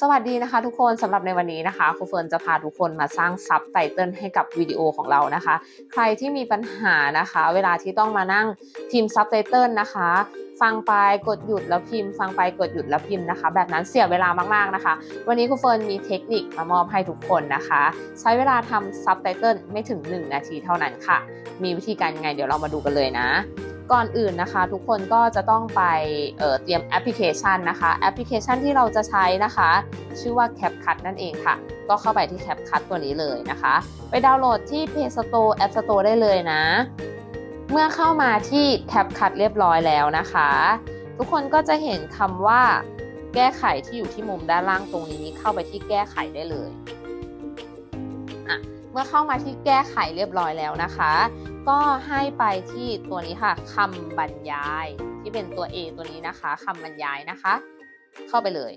สวัสดีนะคะทุกคนสำหรับในวันนี้นะคะครูเฟิร์นจะพาทุกคนมาสร้างซับไตเติลให้กับวิดีโอของเรานะคะ ใครที่มีปัญหานะคะ เวลาที่ต้องมานั่งพิมพ์ซับไตเติลนะคะ ฟังไปกดหยุดแล้วพิมพ์ ฟังไปกดหยุดแล้วพิมพ์นะคะ แบบนั้นเสียเวลามากๆนะคะ วันนี้ครูเฟิร์นมีเทคนิคมามอบให้ทุกคนนะคะ ใช้เวลาทำซับไตเติลไม่ถึง 1 นาทีเท่านั้นค่ะ มีวิธีการยังไงเดี๋ยวเรามาดูกันเลยนะ ก่อนอื่นนะคะ ทุกคนก็จะต้องไปเเตรียมแอปพลิเคชันนะคะแอปพลิเคชันที่เราจะใช้นะคะ ชื่อว่า CapCut นั่นเองค่ะ ก็เข้าไปที่ CapCut ตัวนี้เลยนะคะ ไปดาวน์โหลดที่ Play Store App Store ได้เลยนะ เมื่อเข้ามาที่ CapCut เรียบร้อยแล้วนะคะ ทุกคนก็จะเห็นคำว่า แก้ไขที่อยู่ที่มุมด้านล่างตรงนี้เข้าไปที่แก้ไขได้เลยเมื่อเข้ามาที่แก้ไขเรียบร้อยแล้วนะคะ ก็ให้ไปที่ตัวนี้ค่ะคำบรรยาย ที่เป็นตัว A ตัวนี้นะคะคำบรรยายนะคะ เข้าไปเลย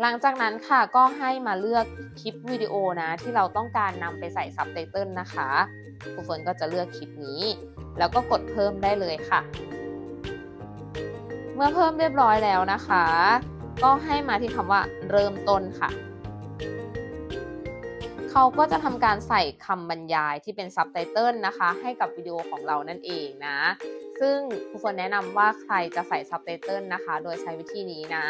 หลังจากนั้นค่ะก็ให้มาเลือกคลิปวิดีโอนะที่เราต้องการนำไปใส่ซับไตเติลนะคะครูเฟิร์นก็จะเลือกคลิปนี้ แล้วก็กดเพิ่มได้เลยค่ะ เมื่อเพิ่มเรียบร้อยแล้วนะคะ ก็ให้มาที่คำว่าเริ่มต้นค่ะ เขาก็จะทำการใส่คำบรรยายที่เป็นซับไตเติลนะคะ ให้กับวิดีโอของเรานั่นเองนะ ซึ่งครูเฟิร์นแนะนำว่าใครจะใส่ซับไตเติลนะคะ โดยใช้วิธีนี้นะ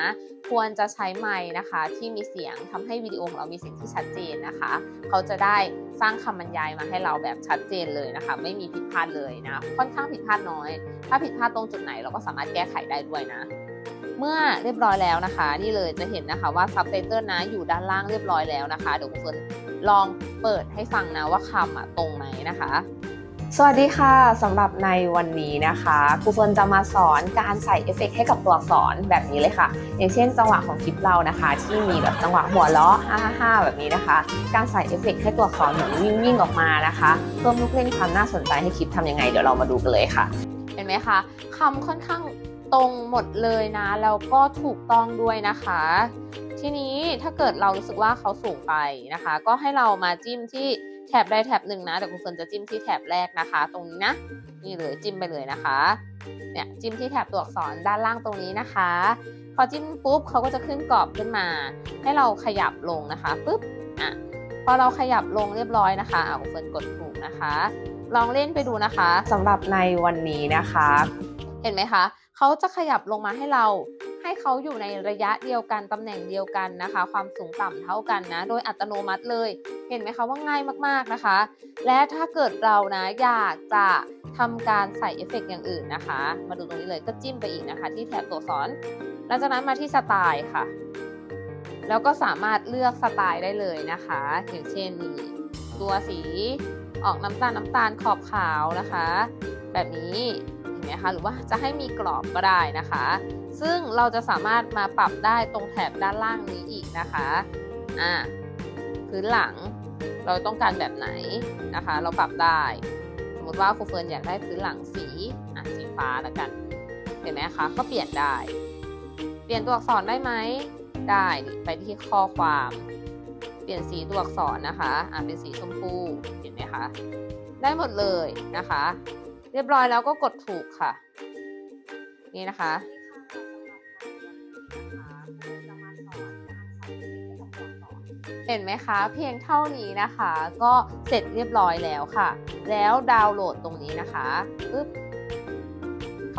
ควรจะใช้ไมค์นะคะ ที่มีเสียงทำให้วิดีโอของเรามีเสียงที่ชัดเจนนะคะ เขาจะได้สร้างคำบรรยายมาให้เราแบบชัดเจนเลยนะคะ ไม่มีผิดพลาดเลยนะ ค่อนข้างผิดพลาดน้อย ถ้าผิดพลาดตรงจุดไหนเราก็สามารถแก้ไขได้ด้วยนะ เมื่อเรียบร้อยแล้วนะคะ นี่เลยจะเห็นนะคะว่าซับไตเติลนะอยู่ด้านล่างเรียบร้อยแล้วนะคะ เดี๋ยวคุณเฟิร์นลองเปิดให้ฟังนะว่าคำอะตรงไหมนะคะ สวัสดีค่ะสำหรับในวันนี้นะคะครูเฟิร์นจะมาสอนการใส่เอฟเฟกต์ให้กับตัวอักษรแบบนี้เลยค่ะ อย่างเช่น จังหวะของคลิปเรานะคะ ที่มีแบบจังหวะหัวเราะ555แบบนี้นะคะ การใส่เอฟเฟกต์ให้ตัวอักษรเหมือนวิ่งวิ่งออกมานะคะ เพิ่มลูกเล่นความน่าสนใจให้คลิปทำยังไงเดี๋ยวเรามาดูกันเลยค่ะ เห็นไหมคะคำค่อนข้าง ตรงหมดเลยนะ แล้วก็ถูกต้องด้วยนะคะ ทีนี้ถ้าเกิดเรารู้สึกว่าเขาสูงไปนะคะ ก็ให้เรามาจิ้มที่แถบใดแถบหนึ่งนะแต่คุณเฟิร์นจะจิ้มที่แถบแรกนะคะ ตรงนี้นะนี่เลยจิ้มไปเลยนะคะเนี่ยจิ้มที่แถบตัวอักษรด้านล่างตรงนี้นะคะ พอจิ้มปุ๊บเขาก็จะขึ้นกรอบขึ้นมา ให้เราขยับลงนะคะปุ๊บอะพอเราขยับลงเรียบร้อยนะคะอะคุณเฟิร์นกดถูกนะคะ ลองเล่นไปดูนะคะสำหรับในวันนี้นะคะ เห็นไหมคะเขาจะขยับลงมาให้เรา ให้เขาอยู่ในระยะเดียวกันตำแหน่งเดียวกันนะคะ ความสูงต่ำเท่ากันนะ โดยอัตโนมัติเลย เห็นไหมคะว่าง่ายมากๆนะคะ และถ้าเกิดเรานะอยากจะทำการใส่เอฟเฟกต์อย่างอื่นนะคะ มาดูตรงนี้เลยก็จิ้มไปอีกนะคะ ที่แถบตัวอักษรหลังจากนั้นมาที่สไตล์ค่ะ แล้วก็สามารถเลือกสไตล์ได้เลยนะคะ อย่างเช่นนี่ตัวสีออกน้ำตาลน้ำตาลขอบขาวนะคะ แบบนี้ เห็นไหมคะหรือว่าจะให้มีกรอบก็ได้นะคะ ซึ่งเราจะสามารถมาปรับได้ตรงแถบด้านล่างนี้อีกนะคะอ่าพื้นหลังเราต้องการแบบไหนนะคะ เราปรับได้ สมมติว่าครูเฟิร์นอยากได้พื้นหลังสีอะสีฟ้าแล้วกันเห็นไหมคะก็เปลี่ยนได้ เปลี่ยนตัวอักษรได้ไหมได้ไปที่ข้อความ เปลี่ยนสีตัวอักษรนะคะอะเป็นสีชมพูเห็นไหมคะได้หมดเลยนะคะ รียบร้อยแล้วก็กดถูกค่ะ นี่นะคะเห็นไหมคะ เพียงเท่านี้นะคะ ก็เสร็จเรียบร้อยแล้วค่ะ แล้วดาวน์โหลดตรงนี้นะคะปึ๊บ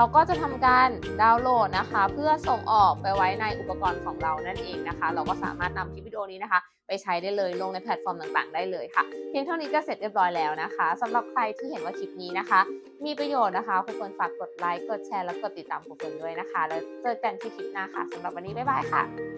เขาก็จะทำการดาวน์โหลดนะคะ เพื่อส่งออกไปไว้ในอุปกรณ์ของเรานั่นเองนะคะ เราก็สามารถนำคลิปวิดีโอนี้นะคะ ไปใช้ได้เลยลงในแพลตฟอร์มต่างๆ ได้เลยค่ะ เพียงเท่านี้ก็เสร็จเรียบร้อยแล้วนะคะสำหรับใครที่เห็นว่าคลิปนี้นะคะ มีประโยชน์นะคะคุณเฟิร์นฝากกดไลค์กดแชร์แล้วกดติดตามคุณเฟิร์นด้วยนะคะ แล้วเจอกันที่คลิปหน้าค่ะสำหรับวันนี้บ๊ายบายค่ะ